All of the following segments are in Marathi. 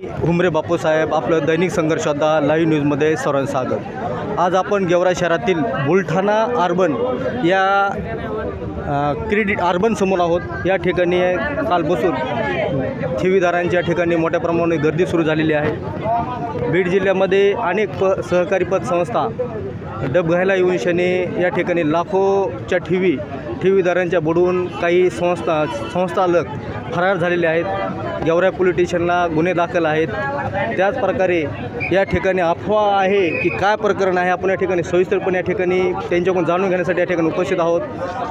हुमरे बापूसाहेब आपलं दैनिक संघर्षदा लाईव्ह न्यूजमध्ये सर्वांचं स्वागत आज आपण गेवरा शहरातील बुलढाणा अर्बन या क्रेडिट अर्बन समोर आहोत. या ठिकाणी काल बसून ठेवीदारांच्या ठिकाणी मोठ्या प्रमाणात गर्दी सुरू झालेली आहे. बीड जिल्ह्यामध्ये अनेक प सहकारी पतसंस्था डब घ्यायला येऊन शनी या ठिकाणी लाखोच्या ठेवी ठेवीदारांच्या बुडवून काही संस्था संस्थालक फरार झालेले आहेत. गेवऱ्या पोलीस गुन्हे दाखल आहेत. त्याच प्रकारे या ठिकाणी अफवा आहे की काय प्रकरण आहे आपण या ठिकाणी सविस्तरपणे या ठिकाणी त्यांच्याकडून जाणून घेण्यासाठी या ठिकाणी उपस्थित आहोत.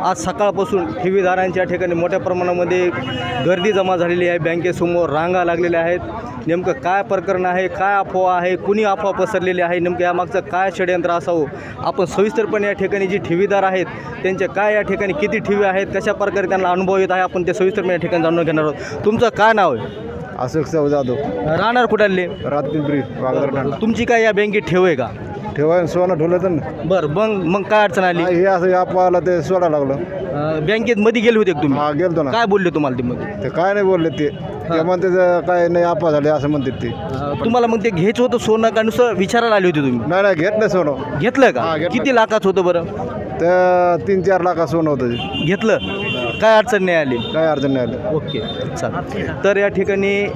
आज सकाळपासून ठेवीदारांच्या ठिकाणी मोठ्या प्रमाणामध्ये गर्दी जमा झालेली आहे. बँकेसमोर रांगा लागलेल्या आहेत. नेमकं काय प्रकरण आहे काय अफवा आहे कुणी अफवा पसरलेली आहे नेमकं यामागचं काय षडयंत्र असावं? आपण सविस्तरपणे या ठिकाणी जी ठेवीदार आहेत त्यांचे काय या ठिकाणी किती ठेवी आहेत कशा प्रकारे त्यांना अनुभव येत आहे आपण ते सविस्तरपणे या ठिकाणी जाणून घेणार आहोत. तुमचं काय नाव आहे? अशोक साहेब जाधव. राहणार कुठाले वागदर ठाणा तुमची काय या बँकेत ठेव आहे का? ठेवा सोनं ठेवलं तर ना बरं मग मग काय अडचण आली? हे असं आपल्याला ते सोडा लागलं. अं, बँकेत मध्ये गेले होते का तुम्ही? हा गेलतो ना. काय बोलले तुम्हाला ते मध्ये ते काय नाही बोलले ते. ते म्हणते ते काय नाही आपा झाले असं म्हणतात ते. अं, तुम्हाला मग ते घ्यायचं होतं सोनं का नुसतं विचारायला आले होते तुम्ही? नाही नाही घेतलं सोनं. घेतलं हा, का घेतलं. किती लाखाचं होतं बरं? ते तीन चार लाखा सोनं होतं ते. घेतलं? काय अडचण नाही आली? काय अडचण नाही आली. ओके चालेल. तर या ठिकाणी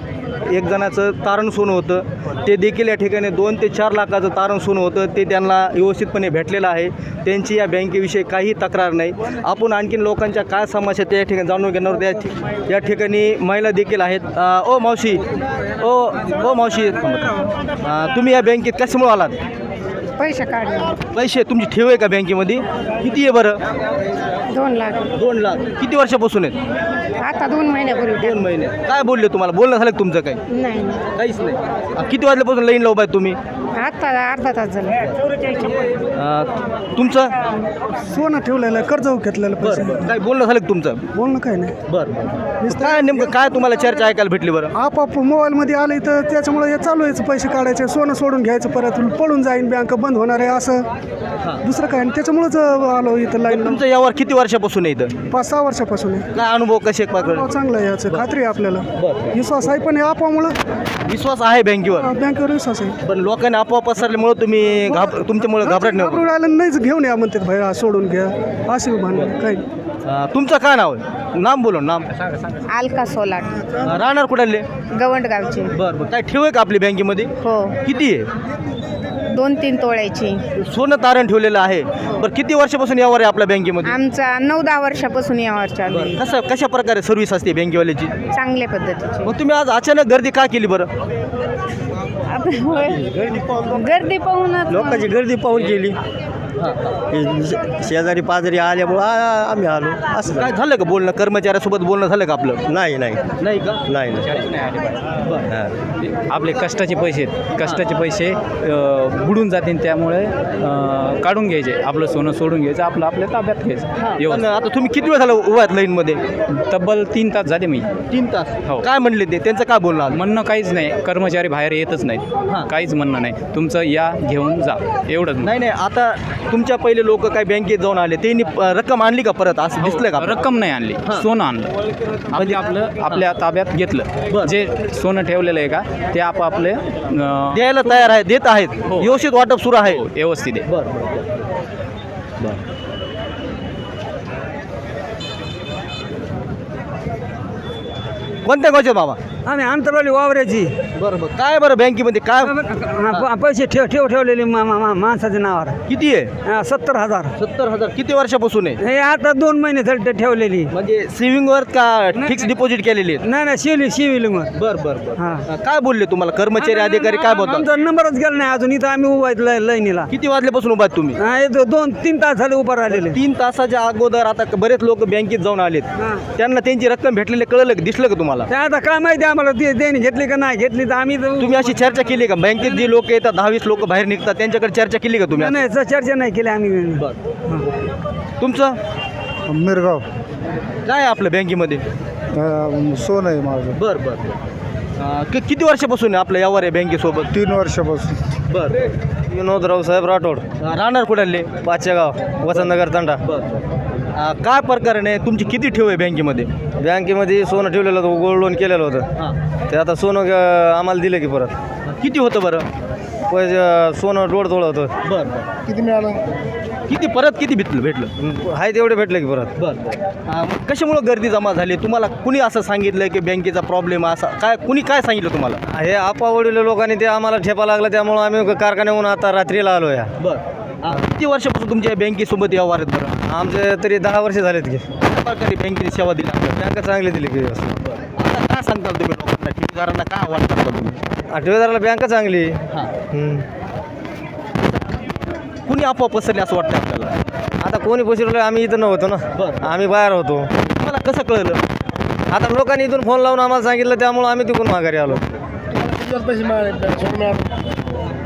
एक जणाचं तारण सोनं होतं. ते देखील या ठिकाणी दोन ते चार लाखाचं तारण सोनं होतं. ते त्यांना व्यवस्थितपणे भेटलेलं आहे. त्यांची या बँकेविषयी काही तक्रार नाही. आपण आणखीन लोकांच्या काय समस्या त्या ठिकाणी जाणून घेणार आहोत. या ठि- या ठिकाणी महिला देखील आहेत. अ, ओ मावशी. ओ ओ मावशी. अ, तुम्ही या बँकेत कशामुळे आलात? पैसे काढले. पैसे तुमची ठेव आहे का बँकेमध्ये? किती आहे बरं? दोन लाख. दोन लाख. किती वर्षापासून आहेत? आता दोन महिन्यापूर्वी. दोन महिने. काय बोलले तुम्हाला? बोलणं झालं का तुमचं काही? नाही. नाही. काहीच नाही. अ, किती वाजल्यापासून लाईन लावू पाहिजे तुम्ही? आता अर्धा तास झाला. अ, तुमचं? सोनं ठेवलेलं आहे, कर्ज घेतलेलं पैसे. बरं. बरं काय बोलणं झालं का तुमचं? बोलणं काय नाही. बरं बरं. काय नेमकं काय तुम्हाला चर्चा ऐकायला भेटली बरं? आपाप मोबाईलमध्ये आले तर त्याच्यामुळे हे चालू आहे पैसे काढायचे सोनं सोडून घ्यायचं परत पळून जाईन बँक बंद होणार आहे असं दुसरं काय? नाही त्याच्यामुळेच आलो इथं लाईन तुमचं यावर किती वर्षापासून आहे इथं? पाच सहा वर्षापासून आहे. काय अनुभव कसे पाकड हो, चांगलं आहे याचं खात्री आहे आपल्याला. बरं. विश्वास आहे पण हे आपामुळं विश्वास आहे बँकेवर? बँकेवर विश्वास आहे. पण लोकांनी आपोआप पसरल्यामुळे तुम्ही घाब तुमच्यामुळे घाबरत नाही घाबरून आलं नाहीच घेऊन या म्हणतात भाई हा सोडून घ्या. असे म्हणणं काही. अ, तुमचं काय नाव आहे? नाम बोलून नाम. अलका सोलाट. अ, राहणार कुठाले? गवंडगावची. बरं बरं. काय ठेव आहे का आपली बँकेमध्ये? हो. किती आहे? दोन तीन तोळ्याची. सोनं तारण ठेवलेलं आहे. बरं किती वर्षापासून यावर आहे आपल्या बँकेमध्ये? आमचा नऊ दहा वर्षापासून यावर चालू आहे. कसं कशा प्रकारे सर्व्हिस असते बँकेवाल्याची? चांगल्या पद्धतीची. मग तुम्ही आज अचानक गर्दी का केली बरं. गर्दी पाहूनच लोकांची गर्दी पाहून शेजारी पाजारी आल्यामुळं आ- आम्ही आलो. असं काय झालं. का बोलणं? कर्मचाऱ्यासोबत बोलणं झालं का आपलं? नाही नाही. नाही का? नाही नाही. हां. आपले कष्टाचे पैसे आहेत. कष्टाचे पैसे अ, बुडून जातील त्यामुळे अ, काढून घ्यायचे. आपलं सोनं सोडून घ्यायचं. आपलं आपल्या ताब्यात घ्यायचं. पण. आता तुम्ही किती वेळ झालं उभा आहेत लाईनमध्ये? तब्बल तीन तास झाले मी. तीन तास. हो. काय म्हणले ते? त्यांचं काय बोलणं आलं? म्हणणं काहीच नाही. कर्मचारी बाहेर येतच हां. नाहीत काहीच म्हणणं नाही. तुमचं या घेऊन जा. एवढंच. नाही नाही. आता तुमच्या पहिले लोक काय बँकेत जाऊन आले? त्यांनी रक्कम आणली का परत? असं दिसलं का? रक्कम नाही आणली. हां. सोनं आणलं. म्हणजे आपलं आपल्या ताब्यात घेतलं. जे सोनं ठेवलेलं आहे का ते आपापले द्यायला तयार आहे देत आहेत. हो. व्यवस्थित वाटप सुरू आहे. हो, व्यवस्थित आहे. बरं बरं कोणत्या गावचे बाबा? आम्ही अंतरवाली वावऱ्याची बरं बरं. काय बरं बँकेमध्ये? काय हा, प- पैसे ठेव ठेव ठेवलेले मा- मा- मा- माणसाच्या नावावर. किती आहे? हा, सत्तर हजार. सत्तर हजार. किती वर्षापासून आहे? हे आता दोन महिने झाले ते ठेवलेली. म्हणजे सेव्हिंग वर का फिक्स डिपॉझिट केलेली आहे नाही नाही शिवली शिवली मग बर बर बर. हा. काय बोलले तुम्हाला? कर्मचारी अधिकारी काय बोलतात आमचा नंबरच गेला नाही अजून. इथं आम्ही उभा आहेत लै- लाईनीला. किती वाजल्यापासून उभा आहेत तुम्ही? हा, हे दो- दोन तीन तास झाले उभा राहिलेले. तीन तासाच्या अगोदर आता बरेच लोक बँकेत जाऊन आलेत. हा. त्यांना त्यांची रक्कम भेटलेली कळलं का? दिसलं का तुम्हाला? ते आता काय माहिती आम्हाला? ते देणी घेतली का नाही? घेतली तर आम्ही तर- तुम्ही अशी चर्चा केली का? बँकेत जी लोक येतात दहावीस लोक बाहेर निघतात त्यांच्याकडे चर्चा केली का तुम्ही? नाही नाही, चर्चा नाही केली आम्ही. तुमचं? मिरगाव. काय आहे आपलं बँकेमध्ये? अं, सोनं आहे माझं. बर बर. अं, कि- किती वर्षापासून आहे आपलं यावर आहे बँकेसोबत? तीन वर्षापासून. बर. विनोदराव साहेब राठोड. राहणार कुठाले? पाचशे गाव वसंतनगर तांडा. बर. काय प्रकरण आहे? तुमची किती ठेव आहे बँकेमध्ये? बँकेमध्ये सोनं ठेवलेलं होतं गोल्ड लोन केलेलं होतं. हां. ते आता सोनं अं, आम्हाला दिलं की परत. किती होतं बरं? पैसे सोनं डोळ तोळ होतं. बरं किती मिळालं? किती परत किती भेटलं भेटलं? आहे तेवढे भेटले की परत. बरं कशामुळं गर्दी जमा झाली? तुम्हाला कुणी असं सांगितलं की बँकेचा प्रॉब्लेम असा काय कुणी काय सांगितलं तुम्हाला? हे आपावडील लोकांनी ते आम्हाला ठेपा लागला त्यामुळं आम्ही कारखान्याहून आता रात्रीला आलो या बरं. किती वर्षापासून तुमच्या बँकेसोबत व्यवहार आहेत बरं? आमचे तरी दहा वर्ष झालेत की. कशा प्रकारे बँकेने सेवा दिली आपल्याला? बँक चांगली दिली की आता काय सांगताल तुम्ही लोकांना? ठेवीदारांना काय आव्हान करता तुम्ही? आठवेदाराला बँक चांगली. हां. हम्म. कुणी आपोआप पसरली असं वाटतं आपल्याला? आता कोणी पशिरलं आम्ही इथं नव्हतो ना. बरं. आम्ही बाहेर होतो. तुम्हाला कसं कळलं? आता लोकांनी इथून फोन लावून आम्हाला सांगितलं त्यामुळं आम्ही तिकडून माघारी आलो. पैसे मिळाले?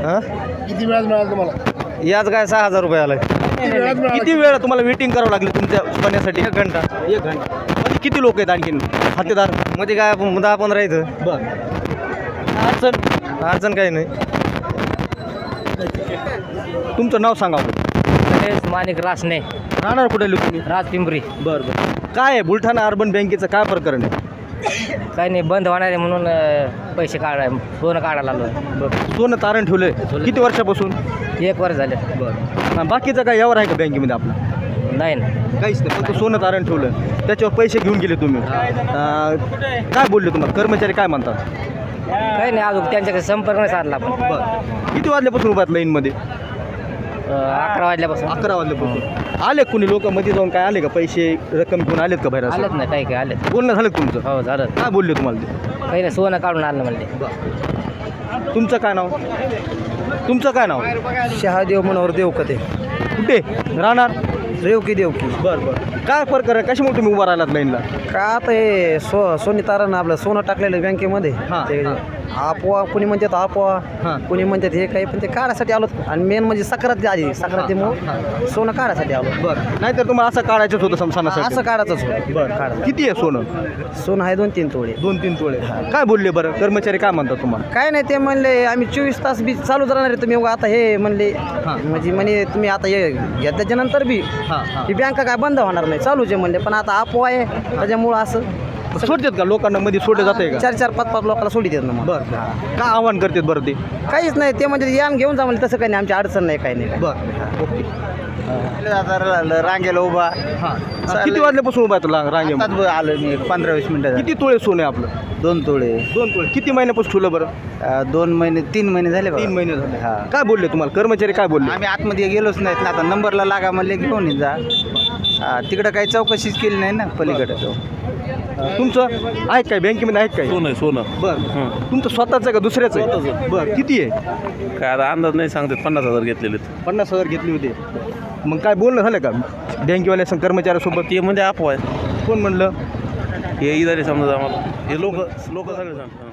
हां? किती वेळात मिळाले तुम्हाला? याच काय सहा हजार रुपये आलाय. किती वेळ तुम्हाला वेटिंग करावं लागली तुमच्या पाण्यासाठी? एक घंटा. एक घंटा. म्हणजे किती लोक आहेत आणखीन? खातेदार? मध्ये काय आपण दहा पंधरा इथं. बरं. अडचण? अडचण काही नाही. तुमचं नाव सांगा गणेश माणिक रासने. राहणार कुठे तुम्ही राजपिंपरी. बरं बरं. काय आहे? बुलढाणा अर्बन बँकेचं काय प्रकरण आहे? काही नाही बंद होणार आहे म्हणून अं, पैसे काढाय सोनं काढायला आलो सोनं तारण ठेवलंय. किती वर्षापासून? एक वर्ष झाले. बरं बाकीचा काय यावर आहे का बँकेमध्ये आपला? नाही ना काहीच नाही फक्त सोनं तारण ठेवलं. त्याच्यावर पैसे घेऊन गेले तुम्ही. अं, काय बोलले तुम्हाला? कर्मचारी काय म्हणतात? काही नाही अजून त्यांच्याकडे संपर्क नाही साधला आपण. बरं. किती वाजल्यापासून उभा आहेत लाईनमध्ये? अकरा वाजल्यापासून. अकरा वाजल्यापासून. आले कुणी लोक मध्ये जाऊन? काय आले का? पैसे रक्कम घेऊन आलेत का बाहेर असं? आलेत नाही काही काही आलेत. बोलणं झालं का तुमचं? हो झालं. काय बोलले तुम्हाला ते? काही नाही सोनं काढून आणलं म्हणले. तुमचं काय नाव? तुमचं काय नाव? शहादेव मनोहर देवकते. कुठे? राहणार? रेवकी देवकी. बरं बरं. काय फरक आहे? कशामुळे तुम्ही उभा राहिलात लाईनला? का आता हे सो सोनी तारण आपलं सोनं टाकलेलं बँकेमध्ये. हां, ते हां. आपोआ कुणी म्हणतात आपोआ. कुणी म्हणतात हे काही पण ते काढायसाठी आलो आणि मेन म्हणजे सक्रात आधी सक्रातीमुळं सोनं काढायसाठी आलो. बरं. नाहीतर तुम्हाला असं काढायचंच होतं असं समसानासाठी काढायचंच होतं. बरं. काढायचं. किती आहे सोनं? सोनं आहे दोन तीन तोळे. दोन तीन तोळे. काय बोलले बरं? कर्मचारी काय म्हणतात तुम्हाला? काय नाही ते म्हणले आम्ही चोवीस तास बी चालूच राहणार आहे. तुम्ही आता हे म्हणले. म्हणजे म्हणे तुम्ही आता हे घेतल्याच्या नंतर बी ही बँका काय बंद होणार नाही. चालूच आहे म्हणले पण आता आपोआ आहे. त्याच्यामुळं असं सोडतात का? लोकांना मध्ये सोडे जाते का? चार चार पाच पाच लोकांना सोडी देत ना मग. बरं काय आव्हान करतात बरं ते? काहीच नाही ते म्हणजे यान घेऊन जा म्हणजे तसं काही नाही आमची अडचण नाही काही नाही बरं ओके. रांगेला उभा. हां. किती वाजल्यापासून उभा आहे तुला रांगेमध्ये? आलो मी पंधरा वीस मिनिटं किती तोळे सोने आपलं? दोन तोळे. दोन तोळे. किती महिन्यापासून ठेवलं बरं? अं, दोन महिने तीन महिने झाले. तीन महिने झाले. हा. काय बोलले तुम्हाला? कर्मचारी काय बोलले? आम्ही आतमध्ये गेलोच नाहीत ना आता नंबरला लागा म्हणले घेऊन ये जा हा, तिकडं काही चौकशीच केली नाही ना पलीकडे. तुमचं आहे काय बँकेमध्ये आहेत काय? सोनं आहे सोनं. बरं. तुमचं स्वतःचं आहे का दुसऱ्याचं आहे? बरं. किती आहे? काय आता अंदाज नाही सांगतात पन्नास हजार घेतलेले आहेत. पन्नास हजार घेतली होती. मग काय बोलणं झालं का? बँकेवाल्या संग कर्मचाऱ्यासोबत? ते म्हणजे अफवा आहे कोण म्हणलं? हे इदारे समजा आम्हाला. हे लोक लोक सगळे सांगतात.